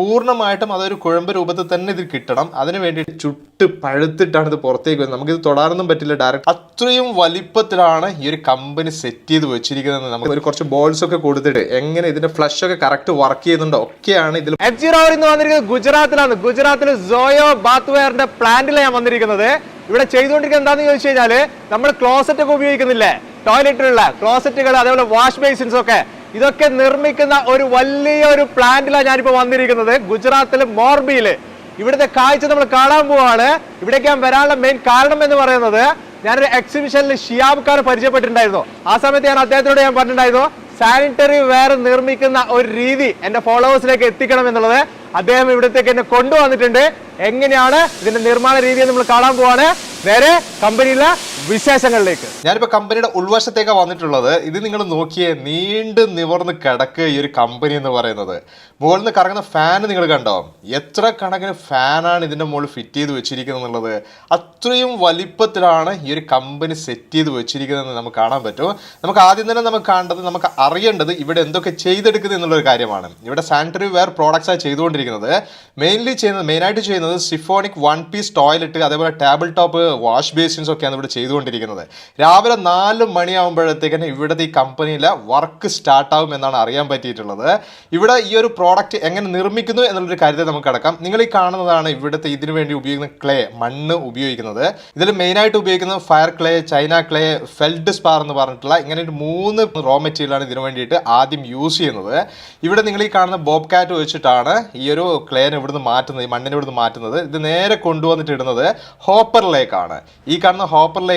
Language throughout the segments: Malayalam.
പൂർണമായിട്ടും അതൊരു കുഴമ്പ് രൂപത്തിൽ തന്നെ ഇത് കിട്ടണം. അതിന് വേണ്ടി ചുട്ട് പഴുത്തിട്ടാണ് ഇത് പുറത്തേക്ക് വരുന്നത്. നമുക്കിത് തൊടാനൊന്നും പറ്റില്ല ഡയറക്റ്റ് അത്രയും വലിപ്പത്തിലാണ് ഈ ഒരു കമ്പനി സെറ്റ് ചെയ്ത് വെച്ചിരിക്കുന്നത് നമുക്ക് ഒരു കുറച്ച് ബോൾസ് ഒക്കെ കൊടുത്തിട്ട് എങ്ങനെ ഇതിന്റെ ഫ്ലഷ് ഒക്കെ കറക്റ്റ് വർക്ക് ചെയ്യുന്നുണ്ടോ ഒക്കെയാണ് ഇതിൽ വന്നിരിക്കുന്നത് ഗുജറാത്തിലാണ്. ഗുജറാത്തിൽ സോയോ ബാത്ത്വെയറിന്റെ പ്ലാന്റിലാണ് ഞാൻ വന്നിരിക്കുന്നത്. ഇവിടെ ചെയ്തുകൊണ്ടിരിക്കുന്നത് എന്താണെന്ന് ചോദിച്ചു കഴിഞ്ഞാൽ നമ്മൾ ക്ലോസറ്റ് ഒക്കെ ഉപയോഗിക്കുന്നില്ലേ? ടോയ്ലറ്റിലുള്ള ക്ലോസറ്റുകൾ അതേപോലെ വാഷ് ബേസിൻസ് ഒക്കെ ഇതൊക്കെ നിർമ്മിക്കുന്ന ഒരു വലിയ ഒരു പ്ലാന്റിലാണ് ഞാനിപ്പോ വന്നിരിക്കുന്നത്. ഗുജറാത്തിലെ മോർബിയിൽ. ഇവിടുത്തെ കാഴ്ച നമ്മൾ കാണാൻ പോവാണ്. ഇവിടേക്ക് ഞാൻ വരാനുള്ള മെയിൻ കാരണം എന്ന് പറയുന്നത് ഞാനൊരു എക്സിബിഷനിൽ ഷിയാബ് ഖാൻ പരിചയപ്പെട്ടിട്ടുണ്ടായിരുന്നു. ആ സമയത്ത് ഞാൻ അദ്ദേഹത്തിനോട് ഞാൻ പറഞ്ഞിട്ടുണ്ടായിരുന്നു സാനിറ്ററി വെയർ നിർമ്മിക്കുന്ന ഒരു രീതി എന്റെ ഫോളോവേഴ്സിലേക്ക് എത്തിക്കണം എന്നുള്ളത് അദ്ദേഹം ഇവിടത്തേക്ക് എന്നെ കൊണ്ടുവന്നിട്ടുണ്ട്. എങ്ങനെയാണ് ഇതിന്റെ നിർമ്മാണ രീതി നമ്മൾ കാണാൻ പോവാണ്. നേരെ കമ്പനിയിലെ വിശേഷങ്ങളിലേക്ക്. ഞാനിപ്പോ കമ്പനിയുടെ ഉൾവശത്തേക്ക് വന്നിട്ടുള്ളത്. ഇത് നിങ്ങൾ നോക്കിയേ നീണ്ട് നിവർന്ന് കിടക്കുക ഈ ഒരു കമ്പനി എന്ന് പറയുന്നത്. മുകളിൽ നിന്ന് കറങ്ങുന്ന ഫാൻ നിങ്ങൾ കണ്ടോ? എത്ര കണക്കിന് ഫാനാണ് ഇതിന്റെ മുകളിൽ ഫിറ്റ് ചെയ്ത് വെച്ചിരിക്കുന്നത് എന്നുള്ളത്. അത്രയും വലിപ്പത്തിലാണ് ഈ ഒരു കമ്പനി സെറ്റ് ചെയ്ത് വെച്ചിരിക്കുന്നത് നമുക്ക് കാണാൻ പറ്റും. നമുക്ക് ആദ്യം തന്നെ നമുക്ക് കാണേണ്ടത് നമുക്ക് അറിയേണ്ടത് ഇവിടെ എന്തൊക്കെ ചെയ്തെടുക്കുന്നത് എന്നുള്ളൊരു കാര്യമാണ്. ഇവിടെ സാനിറ്ററി വെയർ പ്രോഡക്ട്സ് ആണ് ചെയ്തുകൊണ്ടിരിക്കുന്നത്. മെയിൻലി ചെയ്യുന്നത് മെയിനായിട്ട് ചെയ്യുന്നത് സിഫോണിക് വൺ പീസ് ടോയ്ലറ്റ് അതേപോലെ ടേബിൾ ടോപ്പ് വാഷ് ബേസിൻസ് ഒക്കെയാണ് ഇവിടെ ചെയ്തുകൊണ്ടിരിക്കുന്നത്. രാവിലെ നാല് മണിയാകുമ്പോഴത്തേക്കിന് ഇവിടുത്തെ ഈ കമ്പനിയിലെ വർക്ക് സ്റ്റാർട്ട് ആവും എന്നാണ് അറിയാൻ പറ്റിയിട്ടുള്ളത്. ഇവിടെ ഈ ഒരു പ്രോഡക്റ്റ് എങ്ങനെ നിർമ്മിക്കുന്നു എന്നുള്ളൊരു കാര്യത്തെ നമുക്ക് കിടക്കാം. നിങ്ങൾ ഈ കാണുന്നതാണ് ഇവിടുത്തെ ഇതിനു വേണ്ടി ഉപയോഗിക്കുന്ന ക്ലേ മണ്ണ് ഉപയോഗിക്കുന്നത്. ഇതിൽ മെയിനായിട്ട് ഉപയോഗിക്കുന്നത് fire clay china clay feldspar എന്ന് പറഞ്ഞിട്ടുള്ള ഇങ്ങനെ ഒരു മൂന്ന് റോ മെറ്റീരിയലാണ് ഇതിനു വേണ്ടിയിട്ട് ആദ്യം യൂസ് ചെയ്യുന്നത്. ഇവിടെ നിങ്ങൾ ഈ കാണുന്ന ബോബ് കാറ്റ് വെച്ചിട്ടാണ് ഈ ഒരു ക്ലേനെ ഇവിടുന്ന് മാറ്റുന്നത് ഈ മണ്ണിനെ ഇവിടുന്ന് മാറ്റുന്നത്. ഇത് നേരെ കൊണ്ടുവന്നിട്ട് ഇടുന്നത് ഹോപ്പറിലേക്കാണ് ഈ കാണുന്ന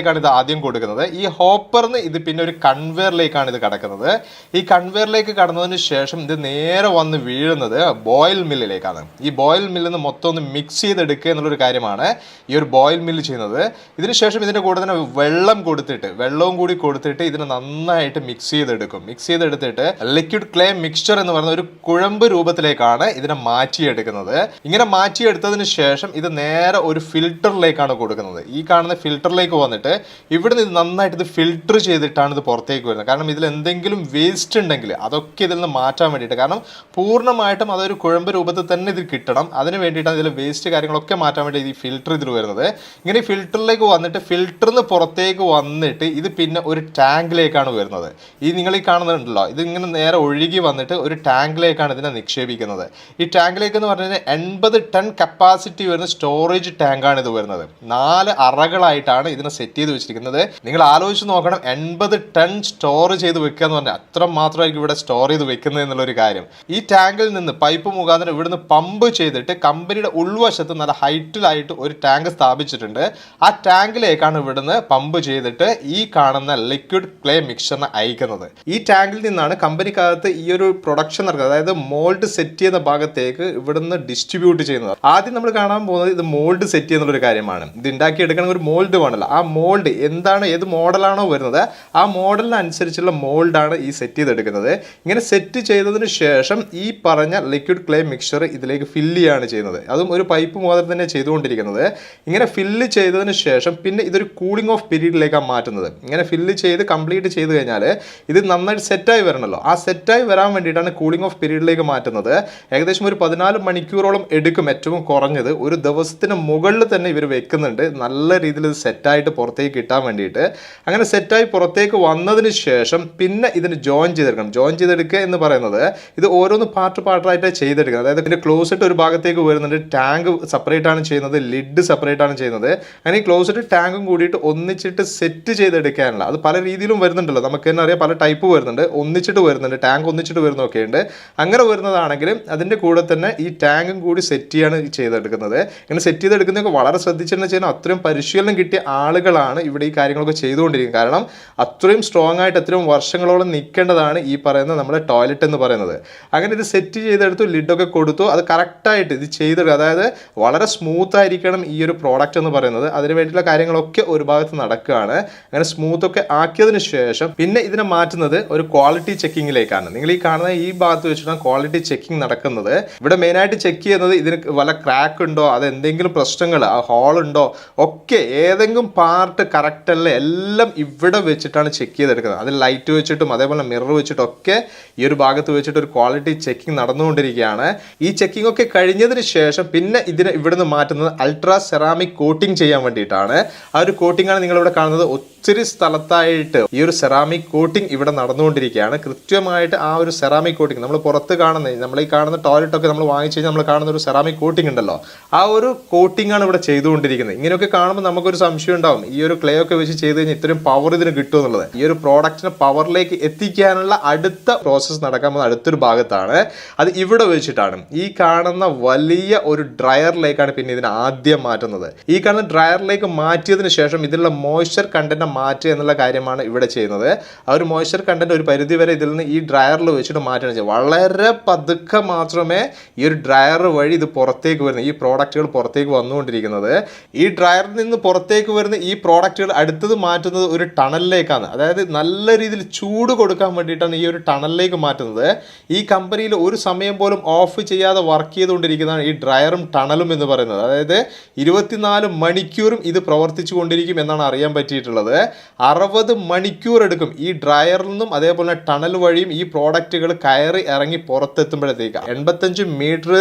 ഹോപ്പറിലേക്കാണ് ഇത് ആദ്യം കൊടുക്കുന്നത്. ഈ ഹോപ്പറിന് ഇത് പിന്നെ ഒരു കൺവെയറിലേക്കാണ് ഇത് കടക്കുന്നത്. ഈ കൺവെയറിലേക്ക് കടന്നതിന് ശേഷം ഇത് നേരെ വന്ന് വീഴുന്നത് ബോയിൽ മില്ലിലേക്കാണ്. ഈ ബോയിൽ മില്ലിൽ നിന്ന് മൊത്തം ഒന്ന് മിക്സ് ചെയ്തെടുക്കുക എന്നുള്ളൊരു കാര്യമാണ് ഈ ഒരു ബോയിൽ മില്ല് ചെയ്യുന്നത്. ഇതിനുശേഷം ഇതിന്റെ കൂടെ തന്നെ വെള്ളം കൊടുത്തിട്ട് വെള്ളവും കൂടി കൊടുത്തിട്ട് ഇതിനെ നന്നായിട്ട് മിക്സ് ചെയ്തെടുക്കും. മിക്സ് ചെയ്തെടുത്തിട്ട് ലിക്വിഡ് ക്ലേ മിക്സ്ചർ എന്ന് പറയുന്ന ഒരു കുഴമ്പ് രൂപത്തിലേക്കാണ് ഇതിനെ മാറ്റിയെടുക്കുന്നത്. ഇങ്ങനെ മാറ്റിയെടുത്തതിന് ശേഷം ഇത് നേരെ ഒരു ഫിൽറ്ററിലേക്കാണ് കൊടുക്കുന്നത്. ഈ കാണുന്ന ഫിൽറ്ററിലേക്ക് വന്നിട്ട് ഇവിടുന്ന് നിന്ന് നന്നായിട്ട് ഇത് ഫിൽട്ടർ ചെയ്തിട്ടാണ് ഇത് പുറത്തേക്ക് വരുന്നത്. കാരണം ഇതിൽ എന്തെങ്കിലും വേസ്റ്റ് ഉണ്ടെങ്കിൽ അതൊക്കെ ഇതിൽ നിന്ന് മാറ്റാൻ വേണ്ടിയിട്ട്. കാരണം പൂർണമായിട്ടും അതൊരു കുഴമ്പ് രൂപത്തിൽ തന്നെ ഇത് കിട്ടണം. അതിന് വേണ്ടിയിട്ടാണ് ഇതിൽ വേസ്റ്റ് കാര്യങ്ങളൊക്കെ മാറ്റാൻ വേണ്ടി ഈ ഫിൽട്ടർ ഇതിൽ വരുന്നത്. ഇങ്ങനെ ഈ ഫിൽറ്ററിലേക്ക് വന്നിട്ട് ഫിൽറ്ററിന്ന് പുറത്തേക്ക് വന്നിട്ട് ഇത് പിന്നെ ഒരു ടാങ്കിലേക്കാണ് വരുന്നത്. ഈ നിങ്ങൾ ഈ കാണുന്നുണ്ടല്ലോ ഇത് ഇങ്ങനെ നേരെ ഒഴുകി വന്നിട്ട് ഒരു ടാങ്കിലേക്കാണ് ഇതിനെ നിക്ഷേപിക്കുന്നത്. ഈ ടാങ്കിലേക്ക് എന്ന് പറഞ്ഞു കഴിഞ്ഞാൽ എൺപത് ടൺ കപ്പാസിറ്റി വരുന്ന സ്റ്റോറേജ് ടാങ്കാണ് ഇത് വരുന്നത്. നാല് അറകളായിട്ടാണ് ഇതിനെ സെറ്റ് ചെയ്ത് വെച്ചിരിക്കുന്നത്. നിങ്ങൾ ആലോചിച്ച് നോക്കണം എൺപത് ടൺ സ്റ്റോർ ചെയ്ത് വെക്കുക എന്ന് പറഞ്ഞാൽ അത്ര മാത്രമായിരിക്കും ഇവിടെ സ്റ്റോർ ചെയ്ത് വെക്കുന്നത് എന്നുള്ളൊരു കാര്യം. ഈ ടാങ്കിൽ നിന്ന് പൈപ്പ് മുഖാന്തരം ഇവിടുന്ന് പമ്പ് ചെയ്തിട്ട് കമ്പനിയുടെ ഉൾവശത്ത് നല്ല ഹൈറ്റിലായിട്ട് ഒരു ടാങ്ക് സ്ഥാപിച്ചിട്ടുണ്ട്. ആ ടാങ്കിലേക്കാണ് ഇവിടുന്ന് പമ്പ് ചെയ്തിട്ട് ഈ കാണുന്ന ലിക്വിഡ് ക്ലേ മിക്സറിനെ അയക്കുന്നത്. ഈ ടാങ്കിൽ നിന്നാണ് കമ്പനിക്കകത്ത് ഈ ഒരു പ്രൊഡക്ഷൻ നടക്കുന്നത്. അതായത് മോൾഡ് സെറ്റ് ചെയ്യുന്ന ഭാഗത്തേക്ക് ഇവിടുന്ന് ഡിസ്ട്രിബ്യൂട്ട് ചെയ്യുന്നത്. ആദ്യം നമ്മൾ കാണാൻ പോകുന്നത് ഇത് മോൾഡ് സെറ്റ് ചെയ്യുന്ന ഒരു കാര്യമാണ്. ഇത് ഉണ്ടാക്കി എടുക്കണ ഒരു മോൾഡ് വേണമല്ലോ. ആ മോൾഡ് എന്താണ് ഏത് മോഡലാണോ വരുന്നത് ആ മോഡലിനനുസരിച്ചുള്ള മോൾഡാണ് ഈ സെറ്റ് ചെയ്തെടുക്കുന്നത്. ഇങ്ങനെ സെറ്റ് ചെയ്തതിന് ശേഷം ഈ പറഞ്ഞ ലിക്വിഡ് ക്ലേ മിക്സ്ചർ ഇതിലേക്ക് ഫില്ല് ചെയ്യാണ് ചെയ്യുന്നത്. അതും ഒരു പൈപ്പ് മുഖാന്തരം തന്നെ ചെയ്തുകൊണ്ടിരിക്കുന്നത്. ഇങ്ങനെ ഫില്ല് ചെയ്തതിന് ശേഷം പിന്നെ ഇതൊരു കൂളിംഗ് ഓഫ് പീരീഡിലേക്കാണ് മാറ്റുന്നത്. ഇങ്ങനെ ഫില്ല് ചെയ്ത് കംപ്ലീറ്റ് ചെയ്ത് കഴിഞ്ഞാൽ ഇത് നന്നായിട്ട് സെറ്റായി വരണമല്ലോ ആ സെറ്റായി വരാൻ വേണ്ടിയിട്ടാണ് കൂളിംഗ് ഓഫ് പീരീഡിലേക്ക് മാറ്റുന്നത്. ഏകദേശം ഒരു പതിനാല് മണിക്കൂറോളം എടുക്കും ഏറ്റവും കുറഞ്ഞത്. ഒരു ദിവസത്തിന് മുകളിൽ തന്നെ ഇവർ വെക്കുന്നുണ്ട്. നല്ല രീതിയിൽ സെറ്റായിട്ട് പുറത്തേക്ക് കിട്ടാൻ വേണ്ടിയിട്ട് അങ്ങനെ സെറ്റായി പുറത്തേക്ക് വന്നതിന് ശേഷം പിന്നെ ഇതിന് ജോയിൻ ചെയ്തെടുക്കണം. ജോയിൻ ചെയ്തെടുക്കുക എന്ന് പറയുന്നത് ഇത് ഓരോന്ന് പാർട്ട് പാർട്ടായിട്ട് ചെയ്തെടുക്കുന്നത്. അതായത് ഇതിന്റെ ക്ലോസിട്ട് ഒരു ഭാഗത്തേക്ക് വരുന്നുണ്ട് ടാങ്ക് സെപ്പറേറ്റ് ആണ് ചെയ്യുന്നത് ലിഡ് സെപ്പറേറ്റ് ആണ് ചെയ്യുന്നത്. അങ്ങനെ ഈ ക്ലോസിട്ട് ടാങ്കും കൂടിയിട്ട് ഒന്നിച്ചിട്ട് സെറ്റ് ചെയ്തെടുക്കാനുള്ള. അത് പല രീതിയിലും വരുന്നുണ്ടല്ലോ. നമുക്ക് തന്നെ അറിയാം പല ടൈപ്പ് വരുന്നുണ്ട്. ഒന്നിച്ചിട്ട് വരുന്നുണ്ട് ടാങ്ക് ഒന്നിച്ചിട്ട് വരുന്നൊക്കെ ഉണ്ട്. അങ്ങനെ വരുന്നതാണെങ്കിലും അതിന്റെ കൂടെ തന്നെ ഈ ടാങ്കും കൂടി സെറ്റ് ചെയ്യാണ് ചെയ്തെടുക്കുന്നത്. ഇങ്ങനെ സെറ്റ് ചെയ്തെടുക്കുന്നതൊക്കെ വളരെ ശ്രദ്ധിച്ചിട്ടുണ്ടെന്ന് വെച്ചാൽ അത്രയും പരിശീലനം കിട്ടിയ ആളുകളാണ് ഇവിടെ ഈ കാര്യങ്ങളൊക്കെ ചെയ്തുകൊണ്ടിരിക്കുന്നത്. കാരണം അത്രയും സ്ട്രോങ് ആയിട്ട് അത്രയും വർഷങ്ങളോളം നിൽക്കേണ്ടതാണ് ഈ പറയുന്ന നമ്മുടെ ടോയ്ലറ്റ് എന്ന് പറയുന്നത്. അങ്ങനെ ഇത് സെറ്റ് ചെയ്തെടുത്തു ലിഡൊക്കെ കൊടുത്തു അത് കറക്റ്റായിട്ട് ഇത് ചെയ്തെടുക്കുക അതായത് വളരെ സ്മൂത്ത് ആയിരിക്കണം ഈ ഒരു പ്രോഡക്റ്റ് എന്ന് പറയുന്നത്. അതിന് വേണ്ടിയിട്ടുള്ള കാര്യങ്ങളൊക്കെ ഒരു ഭാഗത്ത് നടക്കുകയാണ്. അങ്ങനെ സ്മൂത്ത് ഒക്കെ ആക്കിയതിന് ശേഷം പിന്നെ ഇതിനെ മാറ്റുന്നത് ഒരു ക്വാളിറ്റി ചെക്കിങ്ങിലേക്കാണ് നിങ്ങൾ ഈ കാണുന്ന ഈ ഭാഗത്ത് വെച്ചിട്ടാണ് ക്വാളിറ്റി ചെക്കിംഗ് നടക്കുന്നത്. ഇവിടെ മെയിനായിട്ട് ചെക്ക് ചെയ്യുന്നത് ഇതിന് വല്ല ക്രാക്ക് ഉണ്ടോ? അത് എന്തെങ്കിലും പ്രശ്നങ്ങൾ ആ ഹോൾ ഉണ്ടോ? ഒക്കെ ഏതെങ്കിലും പാർട്ട് ഒക്കെ കറക്റ്റ് അല്ലേ എല്ലാം ഇവിടെ വെച്ചിട്ടാണ് ചെക്ക് ചെയ്തെടുക്കുന്നത്. അതിൽ ലൈറ്റ് വെച്ചിട്ടും അതേപോലെ മിറർ വെച്ചിട്ടും ഒക്കെ ഈ ഒരു ഭാഗത്ത് വെച്ചിട്ട് ഒരു ക്വാളിറ്റി ചെക്കിംഗ് നടന്നുകൊണ്ടിരിക്കുകയാണ്. ഈ ചെക്കിംഗ് ഒക്കെ കഴിഞ്ഞതിന് ശേഷം പിന്നെ ഇതിനെ ഇവിടുന്ന് മാറ്റുന്നത് അൾട്രാ സെറാമിക് കോട്ടിംഗ് ചെയ്യാൻ വേണ്ടിയിട്ടാണ്. ആ ഒരു കോട്ടിംഗ് ആണ് നിങ്ങൾ ഇവിടെ കാണുന്നത്. ഒത്തിരി സ്ഥലത്തായിട്ട് ഈ ഒരു സെറാമിക് കോട്ടിംഗ് ഇവിടെ നടന്നുകൊണ്ടിരിക്കുകയാണ്. കൃത്യമായിട്ട് ആ ഒരു സെറാമിക് കോട്ടിംഗ് നമ്മൾ പുറത്ത് കാണുന്ന നമ്മൾ ഈ കാണുന്ന ടോയ്ലറ്റ് ഒക്കെ നമ്മൾ വാങ്ങിച്ചു കഴിഞ്ഞാൽ നമ്മൾ കാണുന്ന ഒരു സെറാമിക് കോട്ടിംഗ് ഉണ്ടല്ലോ. ആ ഒരു കോട്ടിംഗ് ആണ് ഇവിടെ ചെയ്തുകൊണ്ടിരിക്കുന്നത്. ഇങ്ങനെയൊക്കെ കാണുമ്പോൾ നമുക്കൊരു സംശയം ഉണ്ടാവും. ഈ ഒരു ക്ലേ ഒക്കെ വെച്ച് ചെയ്ത് കഴിഞ്ഞാൽ ഇത്രയും പവർ ഇതിന് കിട്ടും എന്നുള്ളത്. ഈ ഒരു പ്രോഡക്റ്റിനെ പവറിലേക്ക് എത്തിക്കാനുള്ള അടുത്ത പ്രോസസ്സ് നടക്കാൻ പോകുന്ന അടുത്തൊരു ഭാഗത്താണ്. അത് ഇവിടെ വെച്ചിട്ടാണ്. ഈ കാണുന്ന വലിയ ഒരു ഡ്രയറിലേക്കാണ് പിന്നെ ഇതിനെ ആദ്യം മാറ്റുന്നത്. ഈ കാണുന്ന ഡ്രയറിലേക്ക് മാറ്റിയതിന് ശേഷം ഇതിലുള്ള മോയ്സ്ചർ കണ്ടന്റ് മാറ്റുക എന്നുള്ള കാര്യമാണ് ഇവിടെ ചെയ്യുന്നത്. ആ ഒരു മോയ്സ്ചർ കണ്ടന്റ് ഒരു പരിധി വരെ ഇതിൽ നിന്ന് ഈ ഡ്രയറിൽ വെച്ചിട്ട് ചെയ്യുക. വളരെ പതുക്കെ മാത്രമേ ഈ ഒരു ഡ്രയർ വഴി ഇത് പുറത്തേക്ക് വരുന്നത് ഈ പ്രോഡക്റ്റുകൾ പുറത്തേക്ക് വന്നുകൊണ്ടിരിക്കുന്നത്. ഈ ഡ്രയറിൽ നിന്ന് പുറത്തേക്ക് വരുന്ന ഈ പ്രോഡക്റ്റുകൾ അടുത്തത് മാറ്റുന്നത് ഒരു ടണലിലേക്കാണ്. അതായത് നല്ല രീതിയിൽ ചൂട് കൊടുക്കാൻ വേണ്ടിയിട്ടാണ് ഈ ഒരു ടണലിലേക്ക് മാറ്റുന്നത്. ഈ കമ്പനിയിൽ ഒരു സമയം പോലും ഓഫ് ചെയ്യാതെ വർക്ക് ചെയ്തുകൊണ്ടിരിക്കുന്നതാണ് ഈ ഡ്രയറും ടണലും എന്ന് പറയുന്നത്. അതായത് ഇരുപത്തിനാല് മണിക്കൂറും ഇത് പ്രവർത്തിച്ചു കൊണ്ടിരിക്കും എന്നാണ് അറിയാൻ പറ്റിയിട്ടുള്ളത്. അറുപത് മണിക്കൂർ എടുക്കും ഈ ഡ്രയറിൽ നിന്നും അതേപോലെ ടണൽ വഴിയും ഈ പ്രോഡക്റ്റുകൾ കയറി ഇറങ്ങി പുറത്തെത്തുമ്പോഴത്തേക്ക്. എൺപത്തഞ്ച് മീറ്റർ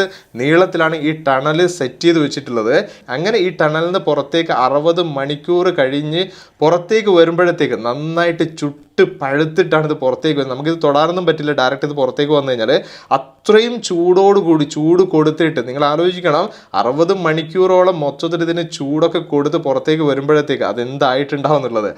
നീളത്തിലാണ് ഈ ടണൽ സെറ്റ് ചെയ്ത് വെച്ചിട്ടുള്ളത്. അങ്ങനെ ഈ ടണലിൽ നിന്ന് പുറത്തേക്ക് അറുപത് മണിക്കൂർ കഴിഞ്ഞ് പുറത്തേക്ക് വരുമ്പോഴത്തേക്ക് നന്നായിട്ട് ചുട്ട് പഴുത്തിട്ടാണ് ഇത് പുറത്തേക്ക് വരുന്നത്. നമുക്കിത് തൊടാനൊന്നും പറ്റില്ല. ഡയറക്റ്റ് ഇത് പുറത്തേക്ക് വന്നു കഴിഞ്ഞാൽ അത്രയും ചൂടോടുകൂടി ചൂട് കൊടുത്തിട്ട് നിങ്ങൾ ആലോചിക്കണം. അറുപത് മണിക്കൂറോളം മൊത്തത്തിൽ ഇതിന് ചൂടൊക്കെ കൊടുത്ത് പുറത്തേക്ക് വരുമ്പോഴത്തേക്ക് അതെന്തായിട്ടുണ്ടാവും എന്നുള്ളത്.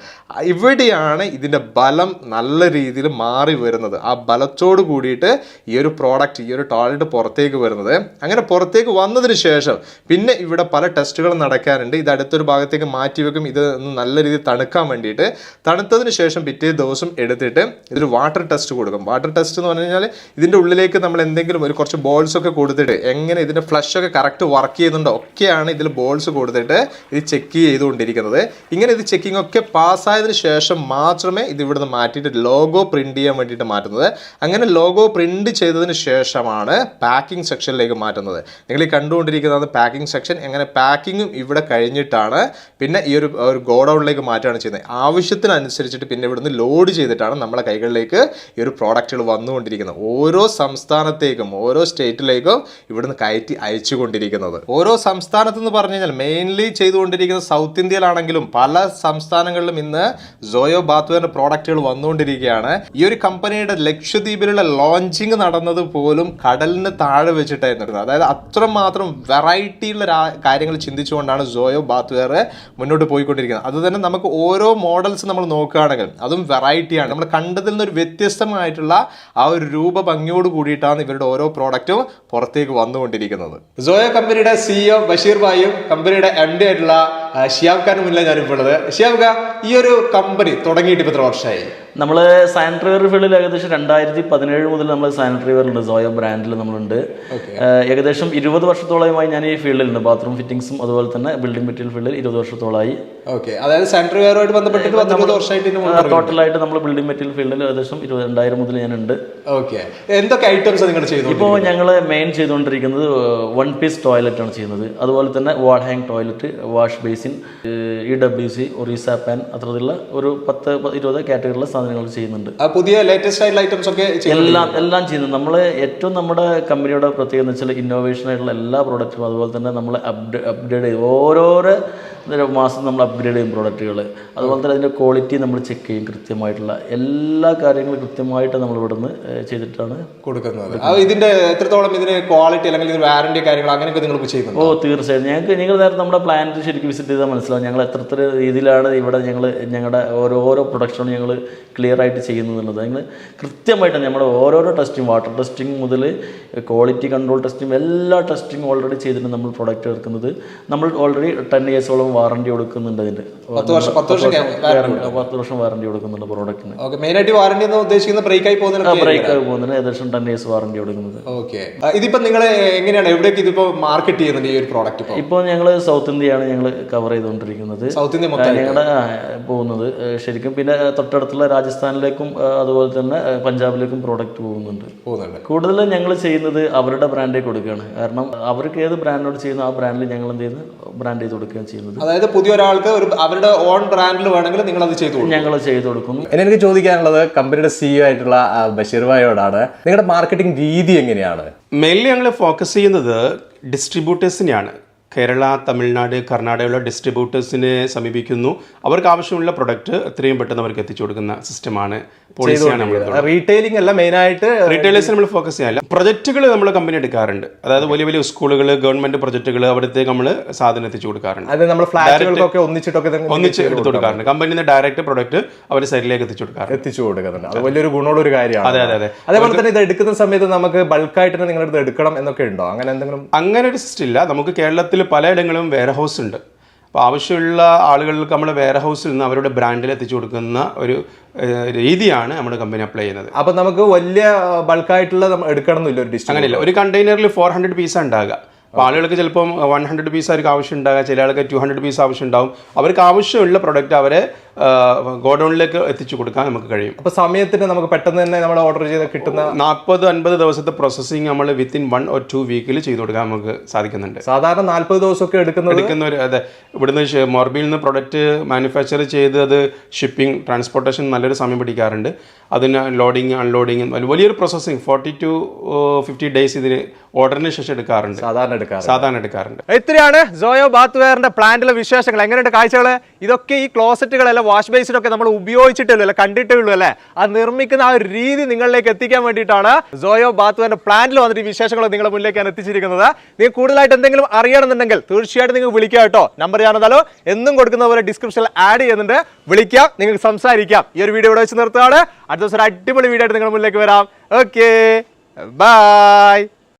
ഇവിടെയാണ് ഇതിന്റെ ബലം നല്ല രീതിയിൽ മാറി വരുന്നത്. ആ ബലത്തോട് കൂടിയിട്ട് ഈ ഒരു പ്രോഡക്റ്റ് ഈ ഒരു ടോയ്ലറ്റ് പുറത്തേക്ക് വരുന്നത്. അങ്ങനെ പുറത്തേക്ക് വന്നതിന് ശേഷം പിന്നെ ഇവിടെ പല ടെസ്റ്റുകൾ നടക്കാറുണ്ട്. ഇത് അടുത്തൊരു ഭാഗത്തേക്ക് മാറ്റി വെക്കും ഇത് ഒന്ന് നല്ല രീതിയിൽ തണുക്കാൻ വേണ്ടിയിട്ട് തണുത്തതിന് ശേഷം പിറ്റേ ദിവസം എടുത്തിട്ട് ഇതൊരു വാട്ടർ ടെസ്റ്റ് കൊടുക്കും. വാട്ടർ ടെസ്റ്റ് എന്ന് പറഞ്ഞു കഴിഞ്ഞാൽ ഇതിന്റെ ഉള്ളിലേക്ക് നമ്മൾ എന്തെങ്കിലും ഒരു കുറച്ച് ബോൾസ് ഒക്കെ കൊടുത്തിട്ട് എങ്ങനെ ഇതിന്റെ ഫ്ലഷ് ഒക്കെ കറക്റ്റ് വർക്ക് ചെയ്യുന്നുണ്ടോ ഒക്കെയാണ് ഇതിൽ ബോൾസ് കൊടുത്തിട്ട് ഇത് ചെക്ക് ചെയ്തുകൊണ്ടിരിക്കുന്നത്. ഇങ്ങനെ ഇത് ചെക്കിംഗ് ഒക്കെ പാസ്സായതിന് ശേഷം മാത്രമേ ഇത് ഇവിടുന്ന് മാറ്റിയിട്ട് ലോഗോ പ്രിന്റ് ചെയ്യാൻ വേണ്ടിയിട്ട് മാറ്റുന്നത്. അങ്ങനെ ലോഗോ പ്രിന്റ് ചെയ്തതിന് ശേഷമാണ് പാക്കിംഗ് സെക്ഷനിലേക്ക് മാറ്റുന്നത്. നിങ്ങൾ ഈ കണ്ടുകൊണ്ടിരിക്കുന്നത് പാക്കിംഗ് സെക്ഷൻ എങ്ങനെ പാക്കിങ്ങും ഇവിടെ കഴിഞ്ഞിട്ടാണ്. പിന്നെ ഈ ഒരു ഒരു ഗോഡൗണിലേക്ക് മാറ്റുകയാണ് ചെയ്യുന്നത്. ആവശ്യത്തിനനുസരിച്ചിട്ട് പിന്നെ ഇവിടുന്ന് ലോഡ് ചെയ്തിട്ടാണ് നമ്മളെ കൈകളിലേക്ക് ഈ ഒരു പ്രോഡക്റ്റുകൾ വന്നുകൊണ്ടിരിക്കുന്നത്. ഓരോ സംസ്ഥാനത്തേക്കും ഓരോ സ്റ്റേറ്റിലേക്കും ഇവിടുന്ന് കയറ്റി അയച്ചുകൊണ്ടിരിക്കുന്നത്. ഓരോ സംസ്ഥാനത്ത് എന്ന് പറഞ്ഞു കഴിഞ്ഞാൽ മെയിൻലി ചെയ്തുകൊണ്ടിരിക്കുന്ന സൗത്ത് ഇന്ത്യയിലാണെങ്കിലും പല സംസ്ഥാനങ്ങളിലും ഇന്ന് സോയോ ബാത്വേറിന്റെ പ്രോഡക്റ്റുകൾ വന്നുകൊണ്ടിരിക്കുകയാണ്. ഈ ഒരു കമ്പനിയുടെ ലക്ഷദ്വീപിലുള്ള ലോഞ്ചിങ് നടന്നത് പോലും കടലിന് താഴെ വെച്ചിട്ടായിരുന്നു. അതായത് അത്രമാത്രം വെറൈറ്റിയുള്ള കാര്യങ്ങൾ ചിന്തിച്ചുകൊണ്ടാണ് സോയോ ബാത്വേർ മുന്നോട്ട് പോയിക്കൊണ്ടിരിക്കുന്നത്. അത് തന്നെ നമുക്ക് ഓരോ മോഡൽസ് നമ്മൾ നോക്കുകയാണെങ്കിൽ അതും വെറൈറ്റിയാണ് നമ്മൾ കണ്ടതിൽ നിന്ന് ഒരു വ്യത്യസ്തമായിട്ടുള്ള ആ ഒരു രൂപ ഭംഗിയോട് കൂടിയിട്ടാണ് ഇവരുടെ ഓരോ പ്രോഡക്റ്റും പുറത്തേക്ക് വന്നുകൊണ്ടിരിക്കുന്നത്. സോയ കമ്പനിയുടെ സിഇഒ ബഷീർ ഭായും കമ്പനിയുടെ എം ഡി ആയിട്ടുള്ള ആ, ഷിയാബ് ഖാനും മുന്നിലാണ് ഞാനിപ്പോൾ ഉള്ളത് ഷിയാബ് ഖാൻ ഈ ഒരു കമ്പനി തുടങ്ങിയിട്ട് ഇപ്പോൾ എത്ര വർഷമായി? നമ്മൾ സാനിറ്ററി വെയർ ഫീൽഡിൽ ഏകദേശം രണ്ടായിരത്തി പതിനേഴ് മുതൽ നമ്മൾ സാനിറ്ററി വെയറുണ്ട് സോയ ബ്രാൻഡിൽ നമ്മളുണ്ട്. ഏകദേശം ഇരുപത് വർഷത്തോളമായി ഞാൻ ഈ ഫീൽഡിലുണ്ട് ബാത്റൂം ഫിറ്റിംഗ്സും അതുപോലെ തന്നെ ബിൽഡിംഗ് മെറ്റീരിയൽ ഫീൽഡിൽ ഇരുപത് വർഷത്തോളമായി. ഓക്കെ. അതായത് സാനിറ്ററി വെയറുമായിട്ട് ബന്ധപ്പെട്ടിട്ട് പത്തൊമ്പത് വർഷമായിട്ട് ടോട്ടലായിട്ട് നമ്മൾ ബിൽഡിംഗ് മെറ്റീരിയൽ ഫീൽഡിൽ ഏകദേശം ഇരുപത് രണ്ടായിരം മുതൽ ഞാനുണ്ട്. ഓക്കെ. എന്തൊക്കെ ഐറ്റംസ് നിങ്ങൾ ചെയ്തു ഇപ്പോൾ ഞങ്ങൾ മെയിൻ ചെയ്തുകൊണ്ടിരിക്കുന്നത് വൺ പീസ് ടോയ്ലറ്റ് ആണ് ചെയ്യുന്നത്. അതുപോലെ തന്നെ wall hang toilet wash basin E W C Orissa pan അത്തരത്തിലുള്ള ഒരു പത്ത് ഇരുപത് കാറ്റഗറിയിലുള്ള സാധനങ്ങൾ ചെയ്യുന്നുണ്ട്. പുതിയ ലേറ്റസ്റ്റ് ആയിട്ടുള്ള ഐറ്റംസ് ഒക്കെ ചെയ്തു എല്ലാം എല്ലാം ചെയ്യുന്നത് നമ്മൾ ഏറ്റവും നമ്മുടെ കമ്പനിയുടെ പ്രത്യേകത എന്ന് വെച്ചാൽ ഇന്നോവേഷൻ ആയിട്ടുള്ള എല്ലാ പ്രോഡക്റ്റും അതുപോലെ തന്നെ നമ്മൾ അപ്ഡേറ്റ് ചെയ്ത് ചെയ്യും ഓരോരോ ഒരു മാസം നമ്മൾ അപ്ഗ്രേഡ് ചെയ്യും പ്രോഡക്റ്റുകൾ അതുപോലെ തന്നെ അതിന്റെ ക്വാളിറ്റി നമ്മൾ ചെക്ക് ചെയ്യും കൃത്യമായിട്ടുള്ള എല്ലാ കാര്യങ്ങളും കൃത്യമായിട്ട് നമ്മൾ ഇവിടുന്ന് നിന്ന് ചെയ്തിട്ടാണ് കൊടുക്കുന്നത്. ഇതിന്റെ എത്രത്തോളം ഇതിന് ക്വാളിറ്റി അല്ലെങ്കിൽ വാറണ്ടി കാര്യങ്ങൾ അങ്ങനെയൊക്കെ നിങ്ങൾ ചെയ്യുന്നുണ്ട്? ഓ തീർച്ചയായും ഞങ്ങൾക്ക് നിങ്ങൾ നേരത്തെ നമ്മുടെ പ്ലാന്റ് ശരിക്കും വിസിറ്റ് ചെയ്താൽ മനസ്സിലാവും. ഞങ്ങൾ എത്ര രീതിയിലാണ് ഇവിടെ ഞങ്ങൾ ഞങ്ങളുടെ ഓരോ ഓരോ പ്രൊഡക്ഷനും ഞങ്ങൾ ക്ലിയർ ആയിട്ട് ചെയ്യുന്നുള്ളത് ഞങ്ങൾ കൃത്യമായിട്ട് നമ്മുടെ ഓരോരോ ടെസ്റ്റിംഗ് വാട്ടർ ടെസ്റ്റിംഗ് മുതൽ ക്വാളിറ്റി കൺട്രോൾ ടെസ്റ്റിംഗ് എല്ലാ ടെസ്റ്റിംഗ് ഓൾറെഡി ചെയ്തിട്ട് നമ്മൾ പ്രൊഡക്റ്റ് ഇറക്കുന്നത് നമ്മൾ ഓൾറെഡി ടെൻ ഇയേഴ്സോളം വാറണ്ടി കൊടുക്കുന്നുണ്ട് അതിന്റെ പത്ത് വർഷം പത്ത് വർഷം വാറണ്ടി പത്ത് വർഷം വാറണ്ടി കൊടുക്കുന്നുണ്ട് പ്രോഡക്റ്റിന് ഓക്കെ മെയിൻ ആയിട്ട് വാറന്റി എന്ന് ഉദ്ദേശിക്കുന്ന ബ്രേക്ക് ആയി പോകുന്നതിന് ബ്രേക്ക് ആയി പോകുന്നതിന് ഏകദേശം ടെൻ ഇയേഴ്സ് വാറണ്ടി കൊടുക്കുന്നത്. ഓക്കെ. ഇതിപ്പോ നിങ്ങൾ എങ്ങനെയാണ് എവിടേക്ക് ഇതിപ്പോ മാർക്കറ്റ് ചെയ്യുന്നുണ്ട് ഈ ഒരു പ്രോഡക്റ്റ് ഇപ്പോൾ ഞങ്ങൾ സൗത്ത് ഇന്ത്യയാണ് ഞങ്ങൾ കവർ ചെയ്തുകൊണ്ടിരിക്കുന്നത്. സൗത്ത് ഇന്ത്യ ഞങ്ങളുടെ പോകുന്നത്. ശരിക്കും പിന്നെ തൊട്ടടുത്തുള്ള രാജസ്ഥാനിലേക്കും അതുപോലെ തന്നെ പഞ്ചാബിലേക്കും പ്രോഡക്റ്റ് പോകുന്നുണ്ട്. പോകുന്നുണ്ട്. കൂടുതലും ഞങ്ങൾ ചെയ്യുന്നത് അവരുടെ ബ്രാൻഡേ കൊടുക്കുകയാണ് കാരണം അവർക്ക് ഏത് ബ്രാൻഡിനോട് ചെയ്യുന്നു ആ ബ്രാൻഡിൽ ഞങ്ങൾ എന്ത് ചെയ്യുന്നത് ബ്രാൻഡ് ചെയ്ത് കൊടുക്കുകയാണ് ചെയ്യുന്നത്. അതായത് പുതിയ ഒരാൾക്ക് ഒരു അവരുടെ ഓൺ ബ്രാൻഡിൽ വേണമെങ്കിൽ നിങ്ങൾ അത് ചെയ്തു കൊടുക്കും. ഞങ്ങൾ ചെയ്തു കൊടുക്കും. ഇനി എനിക്ക് ചോദിക്കാനുള്ളത് കമ്പനിയുടെ സിഇഒ ആയിട്ടുള്ള ബഷീർവായോടാണ് ബഷീർ നിങ്ങളുടെ മാർക്കറ്റിംഗ് രീതി എങ്ങനെയാണ്? മെയിൻലി ഞങ്ങൾ ഫോക്കസ് ചെയ്യുന്നത് ഡിസ്ട്രിബ്യൂട്ടേഴ്സിനെയാണ് കേരള തമിഴ്നാട് കർണാടകയിലുള്ള ഡിസ്ട്രിബ്യൂട്ടേഴ്സിനെ സമീപിക്കുന്നു. അവർക്ക് ആവശ്യമുള്ള പ്രൊഡക്റ്റ് എത്രയും പെട്ടെന്ന് അവർക്ക് എത്തിച്ചു കൊടുക്കുന്ന സിസ്റ്റമാണ് പോളിസിയാണ് നമ്മൾ റീറ്റെയിലിംഗ് അല്ല മെയിനായിട്ട് റീറ്റെയിലേഴ്സ് നമ്മൾ ഫോക്കസ് ചെയ്യാനില്ല പ്രൊജക്റ്റുകൾ നമ്മൾ കമ്പനി എടുക്കാറുണ്ട്. അതായത് വലിയ വലിയ സ്കൂളുകൾ ഗവൺമെന്റ് പ്രൊജക്റ്റുകൾ അവിടത്തേക്ക് നമ്മൾ സാധനം എത്തിച്ചു കൊടുക്കാറുണ്ട്. അത് നമ്മൾ ഫ്ലാറ്റുകൾക്കൊക്കെ ഒന്നിച്ചിട്ടൊക്കെ ഒന്നിച്ച് എടുത്തു കൊടുക്കാറുണ്ട്. കമ്പനിയിൽ നിന്ന് ഡയറക്റ്റ് പ്രൊഡക്റ്റ് അവർ സൈഡിലേക്ക് എത്തിച്ചു കൊടുക്കാറുണ്ട്. എത്തിച്ചു കൊടുക്കുന്നുണ്ട്. അത് വലിയൊരു ഗുണമുള്ള ഒരു കാര്യമാണ്. അതെ, അതെ, അതെ. അതേപോലെ തന്നെ ഇത് എടുക്കുന്ന സമയത്ത് നമുക്ക് ബൾക്കായിട്ട് നിങ്ങളുടെ അടുത്ത് എടുക്കണം എന്നൊക്കെ ഉണ്ടോ? അങ്ങനെ എന്തെങ്കിലും അങ്ങനെ ഒരു സിസ്റ്റം ഇല്ല. നമുക്ക് കേരളത്തിൽ പലയിടങ്ങളിലും വെയർ ഹൗസ് ഉണ്ട്. അപ്പോൾ ആവശ്യമുള്ള ആളുകൾക്ക് നമ്മൾ വെയർ ഹൗസിൽ നിന്ന് അവരുടെ ബ്രാൻഡിൽ എത്തിച്ചു കൊടുക്കുന്ന ഒരു രീതിയാണ് നമ്മുടെ കമ്പനി അപ്ലൈ ചെയ്യുന്നത്. അപ്പോൾ നമുക്ക് വലിയ ബൾക്കായിട്ടുള്ള എടുക്കണം എന്നില്ല ഒരു ഡിസ്റ്റ് അങ്ങനെയില്ല. ഒരു കണ്ടെയ്നറിൽ ഫോർ ഹൺഡ്രഡ് പീസ് ഉണ്ടാകുക അപ്പോൾ ആളുകൾക്ക് ചിലപ്പം വൺ ഹൺഡ്രഡ് പീസ് അവർക്ക് ആവശ്യം ഉണ്ടാകുക ചില ആൾക്ക് ടു ഹൺഡ്രഡ് പീസ് ആവശ്യം ഉണ്ടാകും അവർക്ക് ആവശ്യമുള്ള പ്രൊഡക്റ്റ് അവരെ ഗോഡൗണിലേക്ക് എത്തിച്ചു കൊടുക്കാൻ നമുക്ക് കഴിയും. അപ്പോൾ സമയത്തിന് നമുക്ക് പെട്ടെന്ന് തന്നെ നമ്മൾ ഓർഡർ ചെയ്ത് കിട്ടുന്ന നാൽപ്പത് അൻപത് ദിവസത്തെ പ്രോസസ്സിങ് നമ്മൾ വിത്തിൻ വൺ ഓർ ടു വീക്കിൽ ചെയ്തു കൊടുക്കാൻ നമുക്ക് സാധിക്കുന്നുണ്ട്. സാധാരണ നാൽപ്പത് ദിവസമൊക്കെ എടുക്കുന്ന എടുക്കുന്ന ഒരു അതെ ഇവിടുന്ന് മോർബിയിൽ നിന്ന് പ്രൊഡക്റ്റ് മാനുഫാക്ചർ ചെയ്ത് അത് ഷിപ്പിംഗ് ട്രാൻസ്പോർട്ടേഷൻ നല്ലൊരു സമയം പിടിക്കാറുണ്ട്. അതിന് ലോഡിങ് അൺലോഡിങ് വലിയൊരു processing forty two fifty days ഇതിന് ഓർഡറിന് ശേഷം എടുക്കാറുണ്ട്. സാധാരണ എടുക്കാറ് സാധാരണ എടുക്കാറുണ്ട്. ഇത്രയാണ് ജോയോ ബാത്ത് വെയറിന്റെ പ്ലാന്റിലെ വിശേഷങ്ങൾ. എങ്ങനെയുണ്ട് കാഴ്ചകൾ ഇതൊക്കെ ഈ ക്ലോസറ്റുകളല്ല വാഷ് ബേസിനൊക്കെ നമ്മൾ ഉപയോഗിച്ചിട്ടുള്ളൂ അല്ലെ? കണ്ടിട്ടേ ഉള്ളൂ അല്ലെ? അത് നിർമ്മിക്കുന്ന ആ ഒരു രീതി നിങ്ങളിലേക്ക് എത്തിക്കാൻ വേണ്ടിയിട്ടാണ് സോയോ ബാത്ത് വെയറിന്റെ പ്ലാന്റിൽ വന്നിട്ട് ഈ വിശേഷങ്ങൾ നിങ്ങളുടെ മുന്നിലേക്ക് ഞാൻ എത്തിച്ചിരിക്കുന്നത്. നിങ്ങൾ കൂടുതലായിട്ട് എന്തെങ്കിലും അറിയണമെന്നുണ്ടെങ്കിൽ തീർച്ചയായിട്ടും നിങ്ങൾ വിളിക്കുക കേട്ടോ. നമ്പർ ഞാനെന്നാലോ എന്നും കൊടുക്കുന്ന പോലെ ഡിസ്ക്രിപ്ഷനിൽ ആഡ് ചെയ്യുന്നുണ്ട്. വിളിക്കാം നിങ്ങൾക്ക് സംസാരിക്കാം. ഈ ഒരു വീഡിയോ ഇവിടെ വെച്ച് നിർത്തുകയാണ്. അടുത്ത ദിവസം അടിപൊളി വീഡിയോ ആയിട്ട് നിങ്ങളുടെ മുന്നിലേക്ക് വരാം. Okay bye